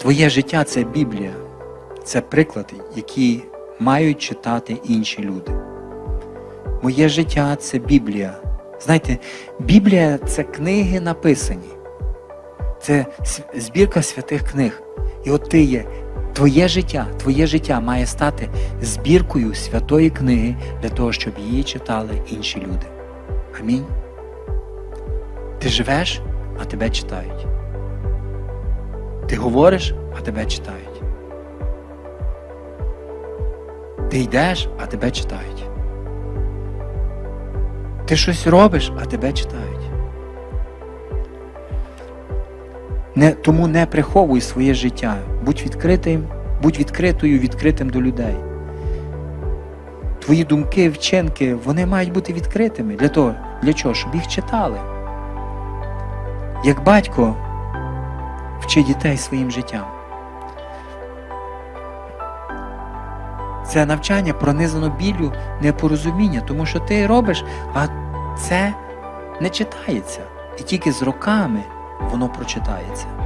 Твоє життя це Біблія, це приклади, які мають читати інші люди. Моє життя це Біблія. Знаєте, Біблія це книги написані. Це збірка святих книг. І от ти є, твоє життя, твоє життя має стати збіркою святої книги для того, щоб її читали інші люди. Амінь. Ти живеш, а тебе читають. Ти говориш, а тебе читають. Ти йдеш, а тебе читають. Ти щось робиш, а тебе читають. Не, тому не приховуй своє життя. Будь відкритим, будь відкритою, відкритим до людей. Твої думки, вчинки, вони мають бути відкритими. Для того, для чого? Щоб їх читали. Як батько вчи дітей своїм життям. Це навчання пронизано білю непорозуміння, тому що ти робиш, а це не читається. І тільки з роками воно прочитається.